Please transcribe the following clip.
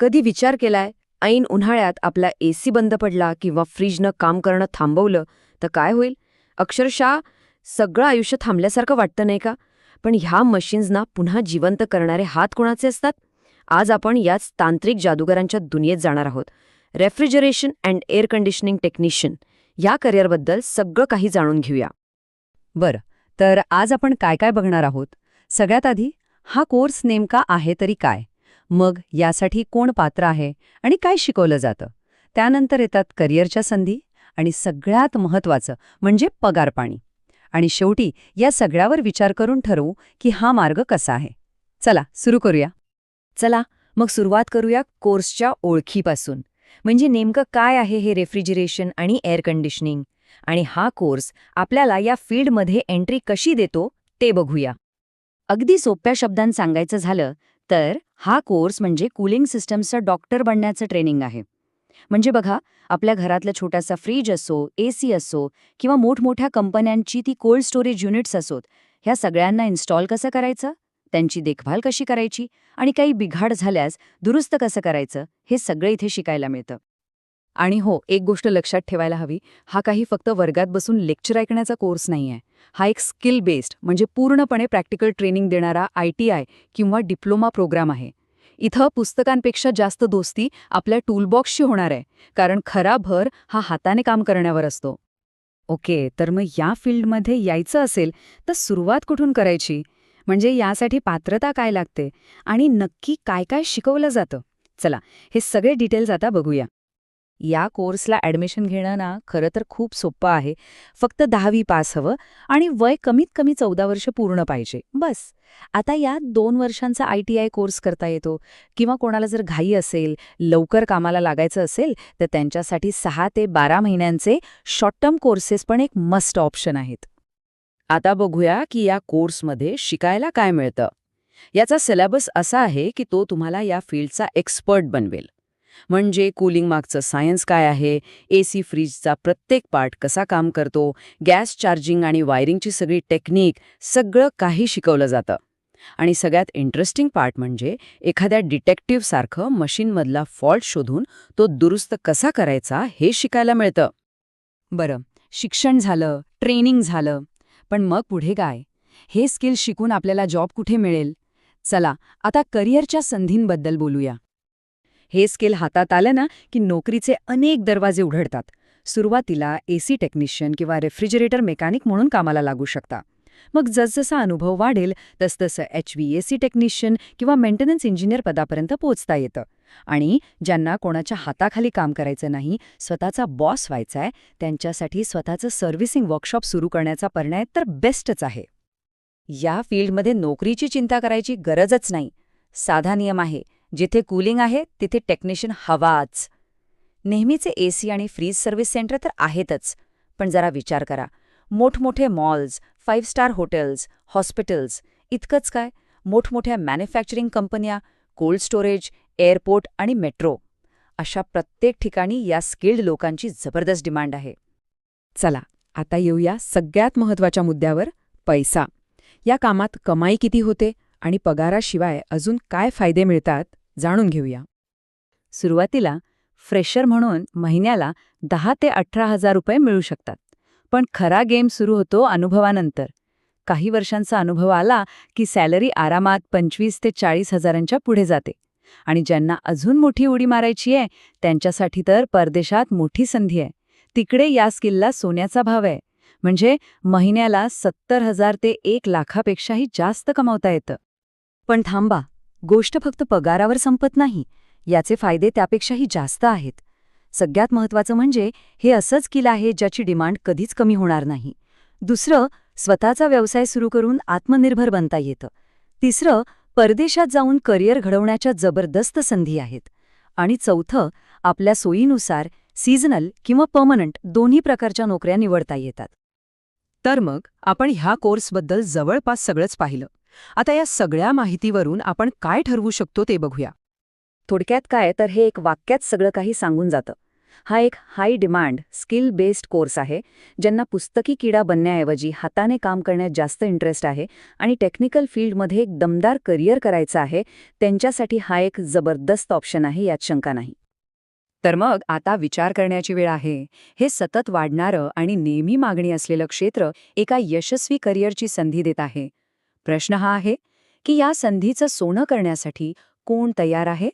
कधी विचार केलाय ऐन उन्हाळ्यात आपला एसी बंद पडला किंवा फ्रीजनं काम करणं थांबवलं तर काय होईल? अक्षरशः सगळं आयुष्य थांबल्यासारखं वाटतं नाही का? पण ह्या मशीन्सना पुन्हा जिवंत करणारे हात कोणाचे असतात? आज आपण याच तांत्रिक जादूगारांच्या दुनियेत जाणार आहोत. Refrigeration and air conditioning technician. या करिअरबद्दल सगळं काही जाणून घेऊया. बरं तर आज आपण काय काय बघणार आहोत? सगळ्यात आधी हा कोर्स नेमका आहे तरी काय? मग यासाठी कोण पात्र आहे आणि काय शिकवलं जातं? त्यानंतर येतात करिअरच्या संधी आणि सगळ्यात महत्त्वाचं म्हणजे पगारपाणी आणि शेवटी या सगळ्यावर विचार करून ठरवू की हा मार्ग कसा आहे. चला सुरू करूया. चला मग सुरुवात करूया कोर्सच्या ओळखीपासून. म्हणजे नेमकं काय आहे हे रेफ्रिजरेशन आणि एअर कंडिशनिंग? आणि हा कोर्स आपल्याला या फील्डमध्ये एंट्री कशी देतो ते बघूया. अगदी सोप्या शब्दांत सांगायचं झालं तर हा कोर्स म्हणजे कूलिंग सिस्टमचं डॉक्टर बनण्याचं ट्रेनिंग आहे. म्हणजे बघा आपल्या घरातला छोटासा फ्रीज असो एसी असो किंवा मोठमोठ्या कंपन्यांची ती कोल्ड स्टोरेज युनिट्स असोत ह्या सगळ्यांना इन्स्टॉल कसं करायचं? त्यांची देखभाल कशी करायची? आणि काही बिघाड झाल्यास दुरुस्त कसं करायचं? हे सगळं इथे शिकायला मिळतं. आणि हो एक गोष्ट लक्षात ठेवायला हवी हा काही फक्त वर्गात बसून लेक्चर ऐकण्याचा कोर्स नाही आहे हा एक स्किल बेस्ड म्हणजे पूर्णपणे प्रॅक्टिकल ट्रेनिंग देणारा आय टी आय किंवा डिप्लोमा प्रोग्राम आहे. इथं पुस्तकांपेक्षा जास्त दोस्ती आपल्या टूलबॉक्सशी होणार आहे कारण खरा भर हा हाताने काम करण्यावर असतो. ओके तर मग या फील्डमध्ये यायचं असेल तर सुरुवात कुठून करायची? म्हणजे यासाठी पात्रता काय लागते? आणि नक्की काय काय शिकवलं जातं? चला हे सगळे डिटेल्स आता बघूया. या कोर्सला ॲडमिशन घेणं ना खरं तर खूप सोपं आहे. फक्त दहावी पास हवं आणि वय कमीत कमी चौदा वर्ष पूर्ण पाहिजे. बस. आता यात दोन वर्षांचा आय टी आय कोर्स करता येतो. किंवा कोणाला जर घाई असेल लवकर कामाला लागायचं असेल तर त्यांच्यासाठी सहा ते बारा महिन्यांचे शॉर्ट टर्म कोर्सेस पण एक मस्ट ऑप्शन आहेत. आता बघूया की या कोर्समध्ये शिकायला काय मिळतं. याचा सिलेबस असा आहे की तो तुम्हाला या फील्डचा एक्सपर्ट बनवेल. म्हणजे कूलिंग मागचं सायन्स काय आहे? एसी फ्रीजचा प्रत्येक पार्ट कसा काम करतो? गॅस चार्जिंग आणि वायरिंगची सगळी टेक्निक सगळं काही शिकवलं जातं. आणि सगळ्यात इंटरेस्टिंग पार्ट म्हणजे एखाद्या डिटेक्टिव्हसारखं मशीनमधला फॉल्ट शोधून तो दुरुस्त कसा करायचा हे शिकायला मिळतं. बरं शिक्षण झालं ट्रेनिंग झालं पण मग पुढे काय? हे स्किल शिकून आपल्याला जॉब कुठे मिळेल? चला आता करिअरच्या संधींबद्दल बोलूया. हे स्किल हातात आलं ना की नोकरीचे अनेक दरवाजे उघडतात. सुरुवातीला एसी टेक्निशियन किंवा रेफ्रिजरेटर मेकॅनिक म्हणून कामाला लागू शकता. मग जसजसा अनुभव वाढेल तसतसं एच व्ही एसी टेक्निशियन किंवा मेंटेनन्स इंजिनियर पदापर्यंत पोहोचता येतं. आणि ज्यांना कोणाच्या हाताखाली काम करायचं नाही स्वतःचा बॉस व्हायचाय त्यांच्यासाठी स्वतःचं सर्व्हिसिंग वर्कशॉप सुरू करण्याचा पर्याय तर बेस्टच आहे. या फील्डमध्ये नोकरीची चिंता करायची गरजच नाही. साधा नियम आहे जिथे कूलिंग आहे तिथे टेक्निशियन हवाच. नेहमीचे एसी आणि फ्रीज सर्व्हिस सेंटर तर आहेतच पण जरा विचार करा. मोठमोठे malls five star hotels hospitals इतकंच काय? मोठमोठ्या मॅन्युफॅक्चरिंग कंपन्या कोल्ड स्टोरेज एअरपोर्ट आणि मेट्रो. अशा प्रत्येक ठिकाणी या स्किल्ड लोकांची जबरदस्त डिमांड आहे. चला आता येऊया सगळ्यात महत्त्वाच्या मुद्द्यावर पैसा. या कामात कमाई किती होते आणि पगाराशिवाय अजून काय फायदे मिळतात? जाणून घेऊया. सुरुवातीला फ्रेशर म्हणून महिन्याला दहा ते अठरा हजार रुपये मिळू शकतात. पण खरा गेम सुरू होतो अनुभवानंतर. काही वर्षांचा अनुभव आला की सॅलरी आरामात पंचवीस ते चाळीस हजारांच्या पुढे जाते. आणि ज्यांना अजून मोठी उडी मारायची आहे त्यांच्यासाठी तर परदेशात मोठी संधी आहे. तिकडे या स्किलला सोन्याचा भाव आहे. म्हणजे महिन्याला सत्तर हजार ते एक लाखापेक्षाही जास्त कमावता येतं. पण थांबा. गोष्ट फक्त पगारावर संपत नाही याचे फायदे त्यापेक्षाही जास्त आहेत. सगळ्यात महत्त्वाचं म्हणजे हे असंच स्किल आहे ज्याची डिमांड कधीच कमी होणार नाही. दुसरं स्वतःचा व्यवसाय सुरू करून आत्मनिर्भर बनता येतं. तिसरं परदेशात जाऊन करिअर घडवण्याच्या जबरदस्त संधी आहेत. आणि चौथं आपल्या सोयीनुसार सीझनल किंवा पर्मनंट दोन्ही प्रकारच्या नोकऱ्या निवडता येतात. तर मग आपण ह्या कोर्सबद्दल जवळपास सगळंच पाहिलं. आता या सगळ्या माहितीवरून आपण काय ठरवू शकतो ते बघूया. थोडक्यात काय तर हे एक वाक्यात सगळं काही सांगून जातं. हा एक high demand skill based course आहे ज्यांना पुस्तकी किडा बनण्याऐवजी हाताने काम करण्यात जास्त इंटरेस्ट आहे आणि टेक्निकल फील्डमध्ये एक दमदार करिअर करायचं आहे त्यांच्यासाठी हा एक जबरदस्त ऑप्शन आहे यात शंका नाही. तर मग आता विचार करण्याची वेळ आहे. हे सतत वाढणारं आणि नेहमी मागणी असलेलं क्षेत्र एका यशस्वी करिअरची संधी देत आहे. प्रश्न हा आहे की या संधीचं सोनं करण्यासाठी कोण तयार आहे?